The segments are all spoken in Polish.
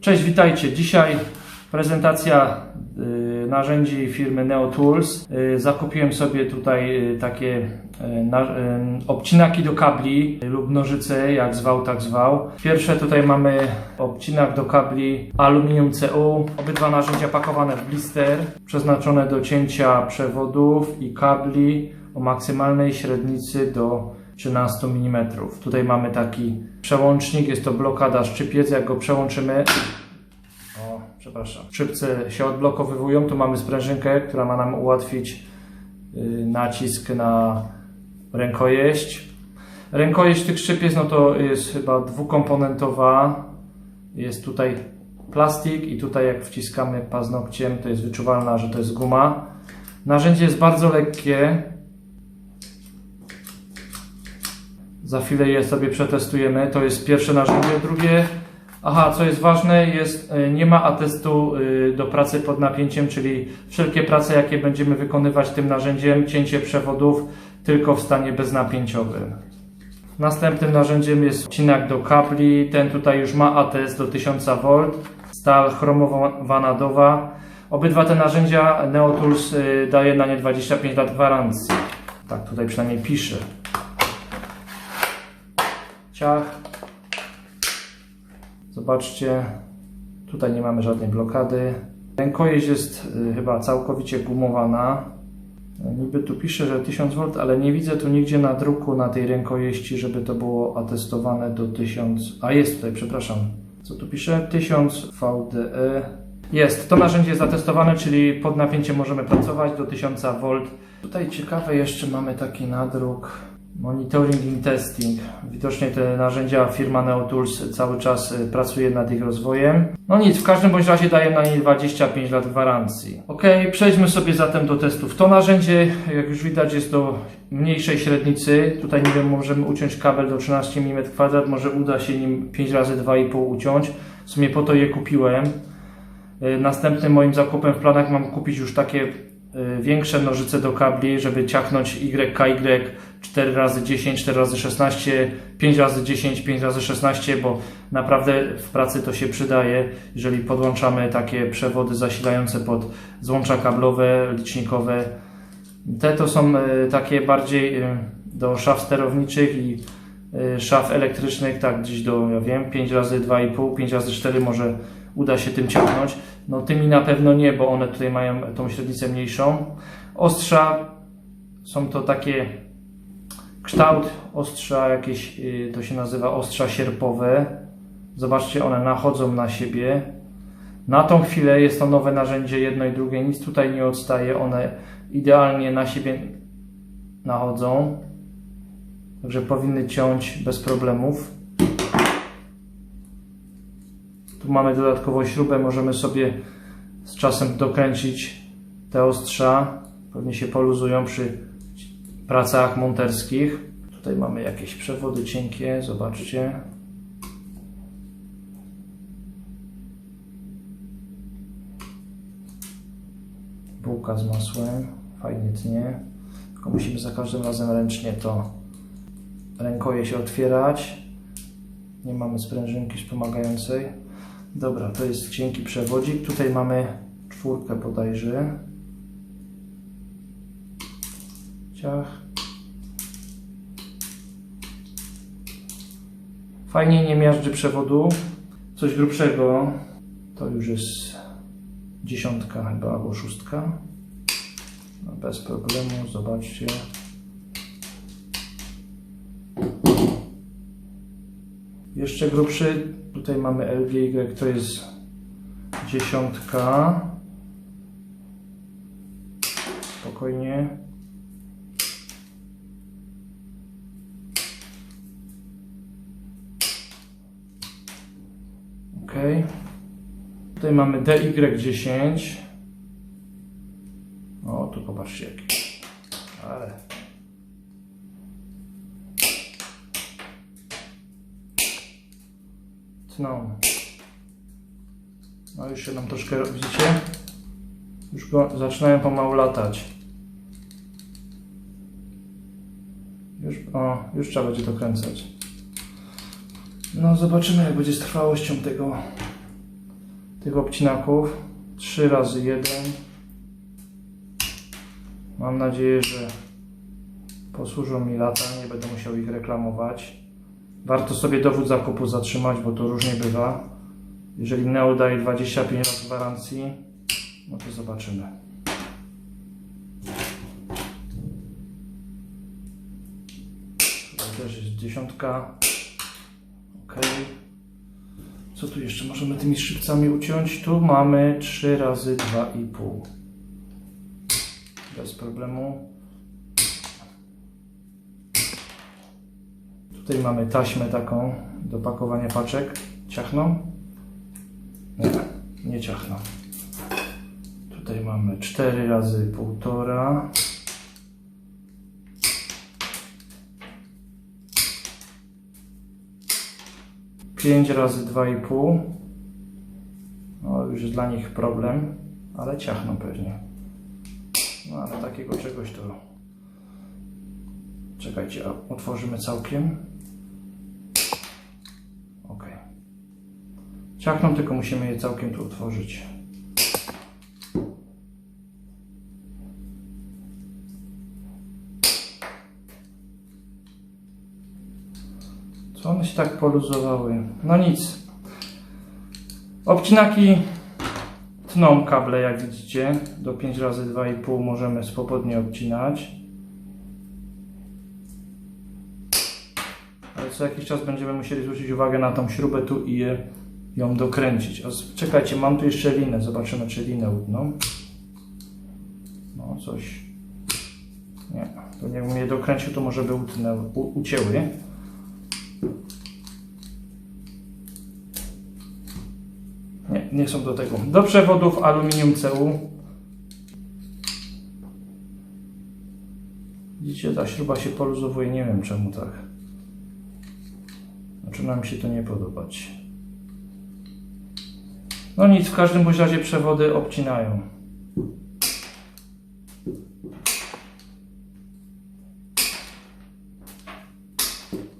Cześć, witajcie. Dzisiaj prezentacja y, narzędzi firmy NeoTools. Y, zakupiłem sobie tutaj y, takie na, obcinaki do kabli lub nożyce, jak zwał, tak zwał. Pierwsze tutaj mamy obcinak do kabli aluminium CU. Obydwa narzędzia pakowane w blister, przeznaczone do cięcia przewodów i kabli o maksymalnej średnicy do 13 mm. Tutaj mamy taki przełącznik, jest to blokada szczypiec. Jak go przełączymy, o, przepraszam, szczypce się odblokowywują. Tu mamy sprężynkę, która ma nam ułatwić y, nacisk na rękojeść. Rękojeść tych szczypiec no to jest chyba dwukomponentowa. Jest tutaj plastik i tutaj jak wciskamy paznokciem, to jest wyczuwalna, że to jest guma. Narzędzie jest bardzo lekkie. Za chwilę je sobie przetestujemy. To jest pierwsze narzędzie. Drugie, aha, co jest ważne, jest, y, nie ma atestu y, do pracy pod napięciem, czyli wszelkie prace, jakie będziemy wykonywać tym narzędziem, cięcie przewodów, tylko w stanie beznapięciowym. Następnym narzędziem jest odcinak do kabli. Ten tutaj już ma atest do 1000 V, stal chromowo-wanadowa. Obydwa te narzędzia NeoTools y, daje na nie 25 lat gwarancji. Tak tutaj przynajmniej pisze. Ciach. Zobaczcie, tutaj nie mamy żadnej blokady. Rękojeść jest y, chyba całkowicie gumowana. Niby tu pisze, że 1000 V, ale nie widzę tu nigdzie na druku na tej rękojeści, żeby to było atestowane do 1000. A jest tutaj, przepraszam. Co tu pisze? 1000 VDE. Jest, to narzędzie jest zatestowane, czyli pod napięciem możemy pracować do 1000 V. Tutaj ciekawe jeszcze mamy taki nadruk. Monitoring and testing. Widocznie te narzędzia firma NeoTools cały czas y, pracuje nad ich rozwojem. No nic, w każdym bądź razie daje na nie 25 lat gwarancji. Ok, przejdźmy sobie zatem do testów. To narzędzie, jak już widać, jest do mniejszej średnicy. Tutaj nie wiem, możemy uciąć kabel do 13 mm kwadrat, może uda się nim 5 razy 2,5 uciąć. W sumie po to je kupiłem. Y, Następnym moim zakupem w planach mam kupić już takie większe nożyce do kabli, żeby ciachnąć YKY 4 razy 10, 4 razy 16, 5 razy 10, 5 razy 16, bo naprawdę w pracy to się przydaje, jeżeli podłączamy takie przewody zasilające pod złącza kablowe, licznikowe. Te to są y, takie bardziej y, do szaf sterowniczych i y, szaf elektrycznych, tak gdzieś do, ja wiem, 5 razy 2,5, 5 razy 4 może uda się tym ciągnąć. No tymi na pewno nie, bo one tutaj mają tą średnicę mniejszą. Ostrza są to takie kształt ostrza jakieś, y, to się nazywa ostrza sierpowe. Zobaczcie, one nachodzą na siebie. Na tą chwilę jest to nowe narzędzie, jedno i drugie, nic tutaj nie odstaje, one idealnie na siebie nachodzą. Także powinny ciąć bez problemów. Tu mamy dodatkowo śrubę, możemy sobie z czasem dokręcić te ostrza. Pewnie się poluzują przy pracach monterskich. Tutaj mamy jakieś przewody cienkie, zobaczcie. Bułka z masłem, fajnie tnie. Tylko musimy za każdym razem ręcznie to rękoje się otwierać. Nie mamy sprężynki wspomagającej. Dobra, to jest cienki przewodzik. Tutaj mamy czwórkę bodajże. Ciach. Fajnie nie miażdży przewodu. Coś grubszego to już jest dziesiątka chyba albo szóstka. No, bez problemu, zobaczcie. Jeszcze grubszy, tutaj mamy LGY, to jest dziesiątka. Spokojnie. Ok. Tutaj mamy DY10. O, tu popatrzcie jaki. Ale. Tną. No już się nam troszkę, widzicie? Już go zaczynają pomału latać. Już, o, już trzeba będzie dokręcać. No zobaczymy jak będzie z trwałością tego tych obcinaków. 3 razy 1. Mam nadzieję, że posłużą mi lata, nie będę musiał ich reklamować. Warto sobie dowód zakupu zatrzymać, bo to różnie bywa. Jeżeli Neo daje 25 lat gwarancji, no to zobaczymy. Tutaj też jest dziesiątka. Ok. Co tu jeszcze możemy tymi szybcami uciąć? Tu mamy 3 razy 2,5. Bez problemu. Tutaj mamy taśmę taką do pakowania paczek. Ciachną? Nie, nie ciachną. Tutaj mamy 4 razy 1,5. Pięć razy 2,5. No, już dla nich problem, ale ciachną pewnie. No, ale takiego czegoś to. Czekajcie, otworzymy całkiem. Ok. Ciachną, tylko musimy je całkiem tu otworzyć. Co one się tak poluzowały? No nic. Obcinaki tną kable, jak widzicie. Do 5 razy 2,5 możemy swobodnie obcinać. Ale co jakiś czas będziemy musieli zwrócić uwagę na tą śrubę tu i je, ją dokręcić. Z- czekajcie, mam tu jeszcze linę. Zobaczymy, czy linę utną. No, coś. Nie, to nie mnie dokręcił, to może by utnęły, u, ucięły. Nie, nie są do tego. Do przewodów aluminium CU. Widzicie, ta śruba się poluzowuje, nie wiem czemu tak. Zaczyna mi się to nie podobać. No nic, w każdym bądź razie przewody obcinają.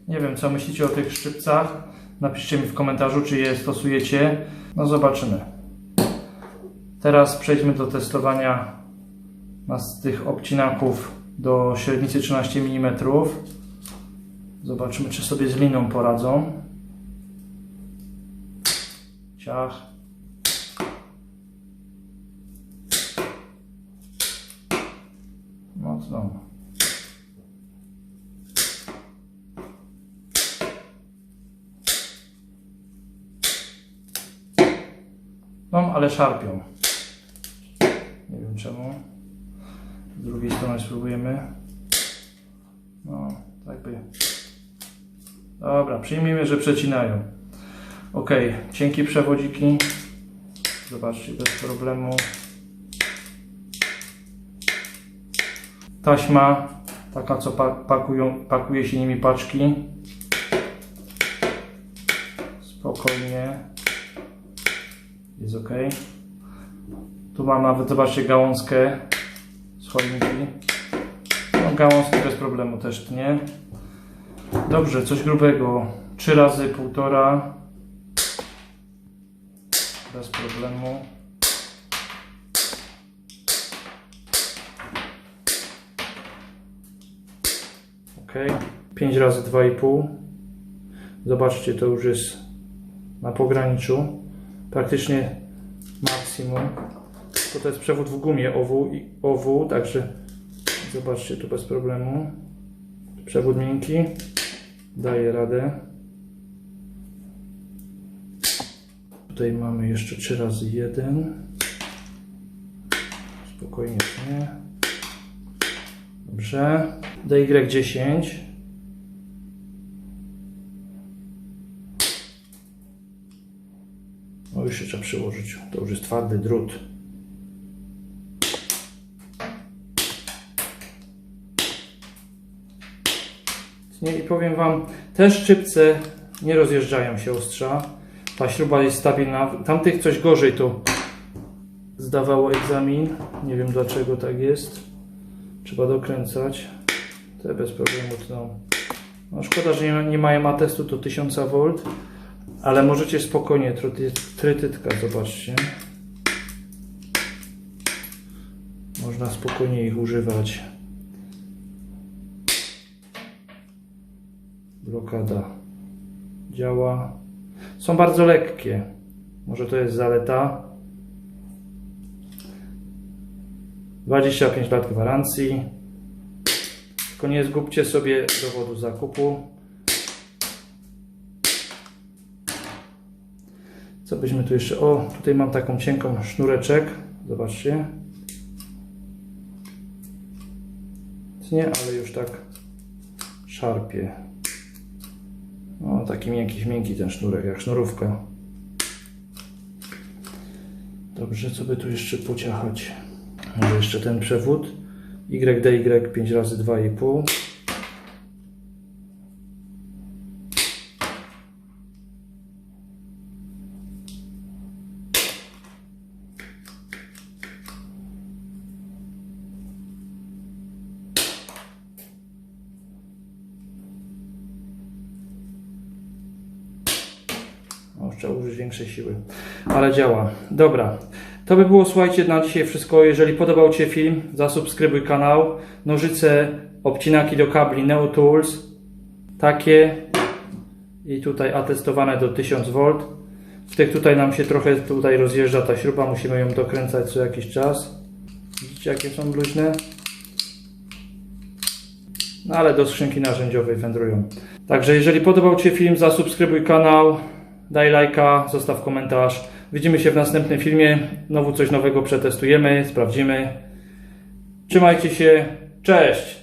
Nie wiem, co myślicie o tych szczypcach. Napiszcie mi w komentarzu, czy je stosujecie. No zobaczymy. Teraz przejdźmy do testowania nas tych obcinaków do średnicy 13 mm. Zobaczymy, czy sobie z liną poradzą. Ciach. Mocno. No, ale szarpią. Nie wiem czemu. Z drugiej strony spróbujemy. No, tak by. Dobra, przyjmijmy, że przecinają. Ok, cienkie przewodziki. Zobaczcie, bez problemu. Taśma, taka co pa pakują, pakuje się nimi paczki. Spokojnie. Jest ok. Tu mam nawet, zobaczcie, gałązkę z choinki. No, gałązki bez problemu też tnie. Dobrze, coś grubego. 3 razy półtora. Bez problemu. Ok. 5 razy 2,5. Zobaczcie, to już jest na pograniczu. Praktycznie maksimum. To, to jest przewód w gumie OW, i OW, także zobaczcie tu bez problemu. Przewód miękki. Daje radę. Tutaj mamy jeszcze 3 razy 1. Spokojnie nie. Dobrze. DY10. No już się trzeba przyłożyć. To już jest twardy drut. Nie, I powiem Wam, te szczypce nie rozjeżdżają się ostrza. Ta śruba jest stabilna. Tamtych coś gorzej to zdawało egzamin. Nie wiem dlaczego tak jest. Trzeba dokręcać. Te bez problemu tną. No szkoda, że nie, nie mają atestu do 1000 V, Ale możecie spokojnie, tryty- trytytka, zobaczcie. Można spokojnie ich używać. Blokada działa. Są bardzo lekkie. Może to jest zaleta. 25 lat gwarancji. Tylko nie zgubcie sobie dowodu zakupu. Co byśmy tu jeszcze. O, tutaj mam taką cienką sznureczek. Zobaczcie. Nie, ale już tak szarpie. O, taki miękki, miękki ten sznurek, jak sznurówka. Dobrze, co by tu jeszcze pociachać? Może jeszcze ten przewód. YDY 5 razy 2,5. O, trzeba użyć większej siły. Ale działa. Dobra. To by było, słuchajcie, na dzisiaj wszystko. Jeżeli podobał Ci się film, zasubskrybuj kanał. Nożyce, obcinaki do kabli Neo Tools. Takie. I tutaj atestowane do 1000V. W tych tutaj nam się trochę tutaj rozjeżdża ta śruba. Musimy ją dokręcać co jakiś czas. Widzicie, jakie są luźne? No ale do skrzynki narzędziowej wędrują. Także jeżeli podobał Ci film, zasubskrybuj kanał, daj lajka, zostaw komentarz. Widzimy się w następnym filmie. Znowu coś nowego przetestujemy, sprawdzimy. Trzymajcie się. Cześć!